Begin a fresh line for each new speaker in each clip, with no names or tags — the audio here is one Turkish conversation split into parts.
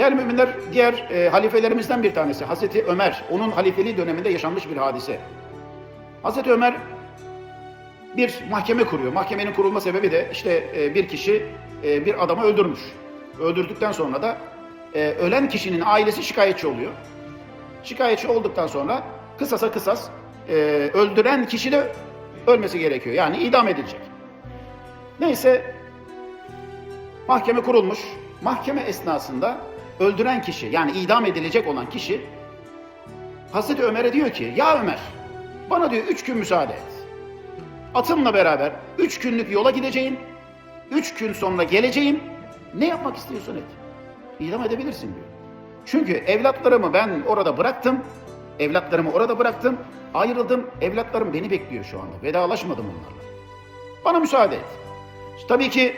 Değerli müminler, diğer e, halifelerimizden bir tanesi Hazreti Ömer. Onun halifeliği döneminde yaşanmış bir hadise. Hazreti Ömer bir mahkeme kuruyor. Mahkemenin kurulma sebebi de işte e, bir kişi e, bir adamı öldürmüş. Öldürdükten sonra da e, ölen kişinin ailesi şikayetçi oluyor. Şikayetçi olduktan sonra kısasa kısas e, öldüren kişi de ölmesi gerekiyor. Yani idam edilecek. Neyse mahkeme kurulmuş. Mahkeme esnasında öldüren kişi yani idam edilecek olan kişi Hazreti Ömer'e diyor ki ya Ömer bana diyor üç gün müsaade et. Atımla beraber üç günlük yola gideceğim. Üç gün sonra geleceğim. Ne yapmak istiyorsun et. İdam edebilirsin diyor. Çünkü evlatlarımı ben orada bıraktım. Evlatlarımı orada bıraktım. Ayrıldım. Evlatlarım beni bekliyor şu anda. Vedalaşmadım onlarla. Bana müsaade et. Tabii ki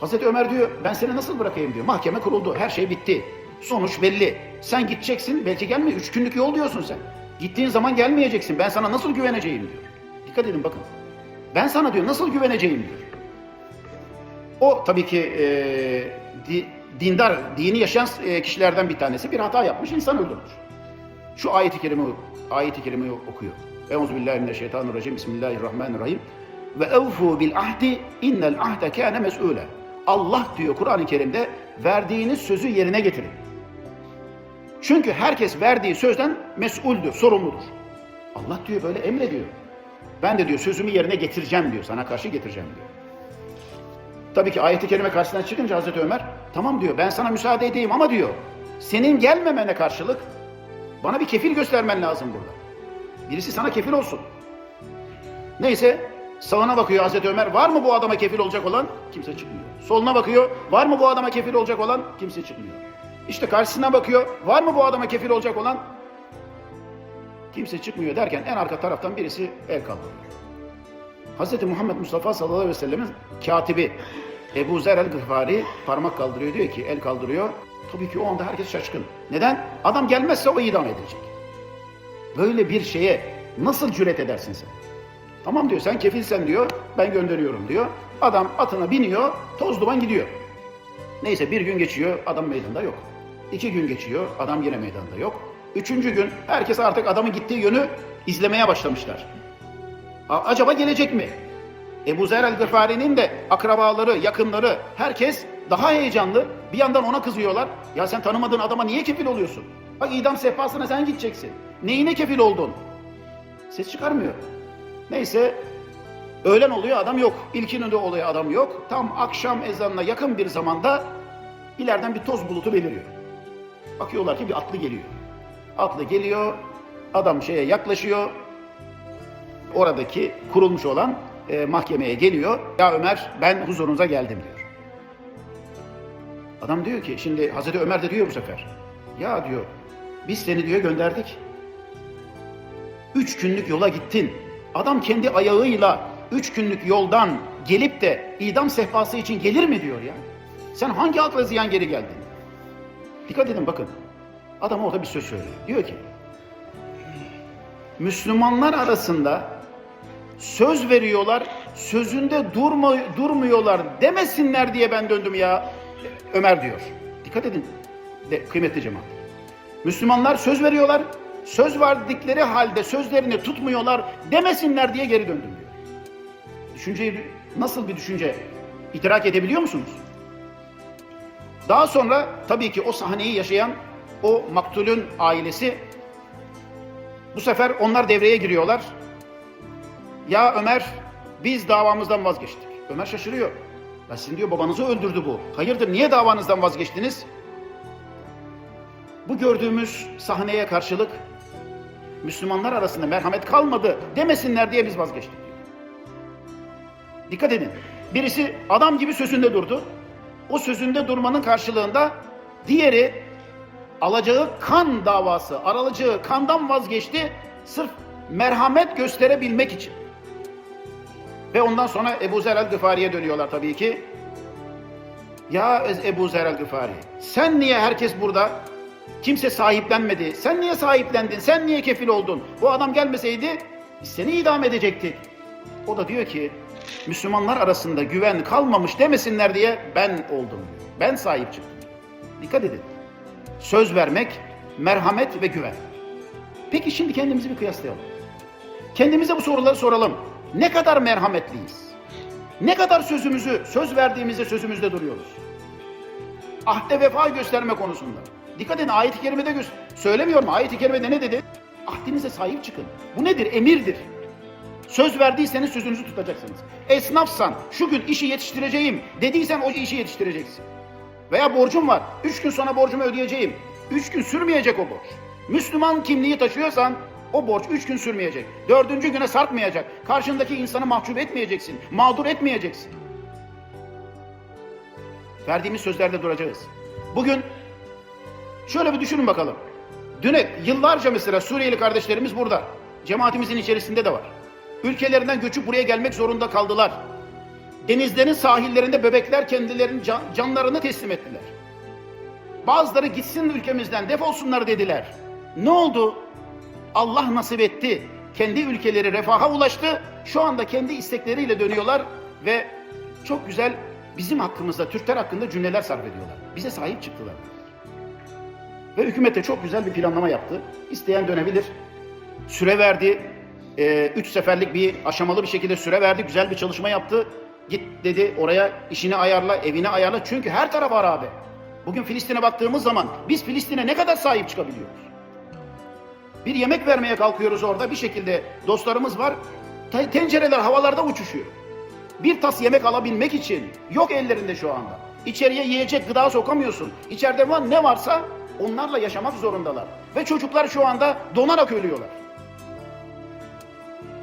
Hazreti Ömer diyor ben seni nasıl bırakayım diyor. Mahkeme kuruldu. Her şey bitti. Sonuç belli. Sen gideceksin. Belki gelme. Üç günlük yol diyorsun sen. Gittiğin zaman gelmeyeceksin. Ben sana nasıl güveneceğim diyor. Dikkat edin bakın. Ben sana diyor nasıl güveneceğim diyor. O tabii ki e, di- dindar, dini yaşayan kişilerden bir tanesi bir hata yapmış, insan öldürmüş. Şu ayeti kerime ayeti kerimeyi okuyor. Euzubillahimineşşeytanirracim. Bismillahirrahmanirrahim. Ve evfu bil ahdi innel ahde kâne mes'ûle. Allah diyor Kur'an-ı Kerim'de verdiğiniz sözü yerine getirin. Çünkü herkes verdiği sözden mesuldür, sorumludur. Allah diyor böyle emrediyor. Ben de diyor sözümü yerine getireceğim diyor. Sana karşı getireceğim diyor. Tabii ki ayeti kerime karşısına çıkınca Hazreti Ömer tamam diyor ben sana müsaade edeyim ama diyor senin gelmemene karşılık bana bir kefil göstermen lazım burada. Birisi sana kefil olsun. Neyse sağına bakıyor Hazreti Ömer var mı bu adama kefil olacak olan? Kimse çıkmıyor. Soluna bakıyor var mı bu adama kefil olacak olan? Kimse çıkmıyor. İşte karşısına bakıyor var mı bu adama kefil olacak olan? Kimse çıkmıyor derken en arka taraftan birisi el kaldırıyor. Hz. Muhammed Mustafa sallallahu aleyhi ve sellemin katibi Ebu Zer el-Gıfari parmak kaldırıyor diyor ki el kaldırıyor. Tabii ki o anda herkes şaşkın. Neden? Adam gelmezse o idam edilecek. Böyle bir şeye nasıl cüret edersin sen? Tamam diyor sen kefilsen diyor ben gönderiyorum diyor. Adam atına biniyor toz duman gidiyor. Neyse bir gün geçiyor adam meydanda yok. İki gün geçiyor adam yine meydanda yok. Üçüncü gün herkes artık adamın gittiği yönü izlemeye başlamışlar. A- acaba gelecek mi? Ebu Zer el-Gıfari'nin de akrabaları, yakınları, herkes daha heyecanlı. Bir yandan ona kızıyorlar. Ya sen tanımadığın adama niye kefil oluyorsun? Bak idam sehpasına sen gideceksin. Neyine kefil oldun? Ses çıkarmıyor. Neyse öğlen oluyor adam yok. İlkinin de oluyor adam yok. Tam akşam ezanına yakın bir zamanda ileriden bir toz bulutu beliriyor. Bakıyorlar ki bir atlı geliyor. Atlı geliyor, adam şeye yaklaşıyor, oradaki kurulmuş olan e, mahkemeye geliyor. Ya Ömer ben huzurunuza geldim diyor. Adam diyor ki şimdi Hazreti Ömer de diyor bu sefer. Ya diyor biz seni diyor gönderdik. Üç günlük yola gittin. Adam kendi ayağıyla üç günlük yoldan gelip de idam sehpası için gelir mi diyor ya. Sen hangi akla ziyan geri geldin? Dikkat edin bakın. Adam orada bir söz söylüyor. Diyor ki Müslümanlar arasında söz veriyorlar, sözünde durma, durmuyorlar demesinler diye ben döndüm ya. Ömer diyor. Dikkat edin de, kıymetli cemaat. Müslümanlar söz veriyorlar, söz verdikleri halde sözlerini tutmuyorlar demesinler diye geri döndüm diyor. Düşünceyi nasıl bir düşünce idrak edebiliyor musunuz? Daha sonra tabii ki o sahneyi yaşayan o maktulün ailesi bu sefer onlar devreye giriyorlar. Ya Ömer biz davamızdan vazgeçtik. Ömer şaşırıyor. Ya sizin diyor babanızı öldürdü bu. Hayırdır niye davanızdan vazgeçtiniz? Bu gördüğümüz sahneye karşılık Müslümanlar arasında merhamet kalmadı demesinler diye biz vazgeçtik. Dikkat edin. Birisi adam gibi sözünde durdu. O sözünde durmanın karşılığında diğeri alacağı kan davası, arayacağı kandan vazgeçti sırf merhamet gösterebilmek için. Ve ondan sonra Ebu Zer el-Gıfari'ye dönüyorlar tabii ki. Ya Ebu Zer el-Gıfari, sen niye herkes burada? Kimse sahiplenmedi. Sen niye sahiplendin? Sen niye kefil oldun? Bu adam gelmeseydi seni idam edecektik. O da diyor ki Müslümanlar arasında güven kalmamış demesinler diye ben oldum. Ben sahip çıktım. Dikkat edin. Söz vermek, merhamet ve güven. Peki şimdi kendimizi bir kıyaslayalım. Kendimize bu soruları soralım. Ne kadar merhametliyiz? Ne kadar sözümüzü, söz verdiğimizde sözümüzde duruyoruz? Ahde vefa gösterme konusunda. Dikkat edin ayet-i kerimede söylemiyorum. Ayet-i kerimede ne dedi? Ahdinize sahip çıkın. Bu nedir? Emirdir. Söz verdiyseniz sözünüzü tutacaksınız. Esnafsan şu gün işi yetiştireceğim dediysen o işi yetiştireceksin. Veya borcum var. Üç gün sonra borcumu ödeyeceğim. Üç gün sürmeyecek o borç. Müslüman kimliği taşıyorsan o borç üç gün sürmeyecek. Dördüncü güne sarkmayacak. Karşındaki insanı mahcup etmeyeceksin. Mağdur etmeyeceksin. Verdiğimiz sözlerde duracağız. Bugün şöyle bir düşünün bakalım. Düne yıllarca mesela Suriyeli kardeşlerimiz burada. Cemaatimizin içerisinde de var. Ülkelerinden göçüp buraya gelmek zorunda kaldılar. Denizlerin sahillerinde bebekler kendilerinin can- canlarını teslim ettiler. Bazıları gitsin ülkemizden defolsunlar dediler. Ne oldu? Allah nasip etti. Kendi ülkeleri refaha ulaştı. Şu anda kendi istekleriyle dönüyorlar ve çok güzel bizim hakkımızda, Türkler hakkında cümleler sarf ediyorlar. Bize sahip çıktılar. Ve hükümet de çok güzel bir planlama yaptı. İsteyen dönebilir. Süre verdi. Ee, üç seferlik bir aşamalı bir şekilde süre verdi. Güzel bir çalışma yaptı. Git dedi oraya işini ayarla, evini ayarla. Çünkü her taraf harabe. Bugün Filistin'e baktığımız zaman biz Filistin'e ne kadar sahip çıkabiliyoruz? Bir yemek vermeye kalkıyoruz orada bir şekilde dostlarımız var. te- Tencereler havalarda uçuşuyor. Bir tas yemek alabilmek için yok ellerinde şu anda. İçeriye yiyecek gıda sokamıyorsun. İçeride var ne varsa onlarla yaşamak zorundalar. Ve çocuklar şu anda donarak ölüyorlar.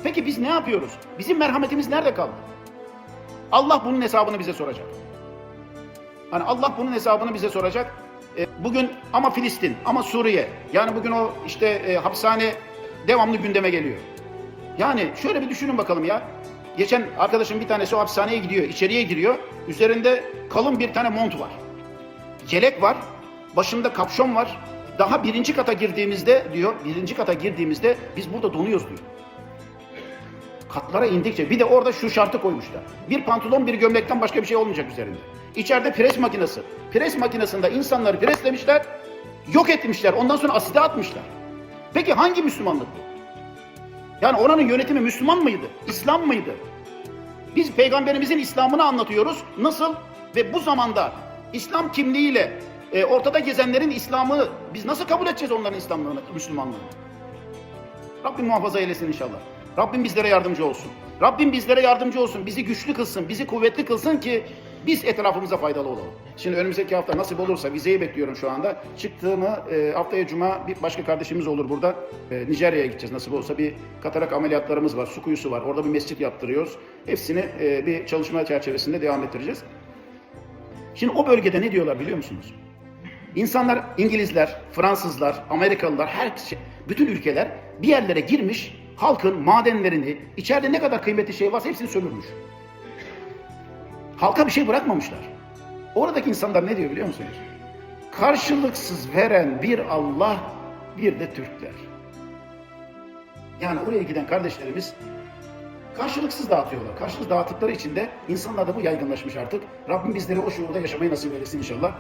Peki biz ne yapıyoruz? Bizim merhametimiz nerede kaldı? Allah bunun hesabını bize soracak. Hani Allah bunun hesabını bize soracak. E, bugün ama Filistin, ama Suriye. Yani bugün o işte e, hapishane devamlı gündeme geliyor. Yani şöyle bir düşünün bakalım ya. Geçen arkadaşım bir tanesi o hapishaneye gidiyor, içeriye giriyor. Üzerinde kalın bir tane mont var. Yelek var, başında kapşon var. Daha birinci kata girdiğimizde diyor, birinci kata girdiğimizde biz burada donuyoruz diyor. Katlara indikçe bir de orada şu şartı koymuşlar. Bir pantolon bir gömlekten başka bir şey olmayacak üzerinde. İçeride pres makinesi. Pres makinesinde insanları preslemişler, yok etmişler. Ondan sonra aside atmışlar. Peki hangi Müslümanlık bu? Yani oranın yönetimi Müslüman mıydı? İslam mıydı? Biz peygamberimizin İslam'ını anlatıyoruz. Nasıl? Ve bu zamanda İslam kimliğiyle e, ortada gezenlerin İslam'ı biz nasıl kabul edeceğiz onların İslamlığını, Müslümanlığını? Rabbim muhafaza eylesin inşallah. Rabbim bizlere yardımcı olsun. Rabbim bizlere yardımcı olsun. Bizi güçlü kılsın, bizi kuvvetli kılsın ki biz etrafımıza faydalı olalım. Şimdi önümüzdeki hafta nasip olursa vizeyi bekliyorum şu anda. Çıktığımı e, haftaya cuma bir başka kardeşimiz olur burada. E, Nijerya'ya gideceğiz nasip olsa bir katarak ameliyatlarımız var, su kuyusu var. Orada bir mescit yaptırıyoruz. Hepsini e, bir çalışma çerçevesinde devam ettireceğiz. Şimdi o bölgede ne diyorlar biliyor musunuz? İnsanlar İngilizler, Fransızlar, Amerikalılar, her şey, bütün ülkeler bir yerlere girmiş, halkın madenlerini, içeride ne kadar kıymetli şey varsa hepsini sömürmüş. Halka bir şey bırakmamışlar. Oradaki insanlar ne diyor biliyor musunuz? Karşılıksız veren bir Allah, bir de Türkler. Yani oraya giden kardeşlerimiz karşılıksız dağıtıyorlar. Karşılıksız dağıttıkları için de insanlarda bu yaygınlaşmış artık. Rabbim bizleri o şuurda yaşamayı nasip eylesin inşallah.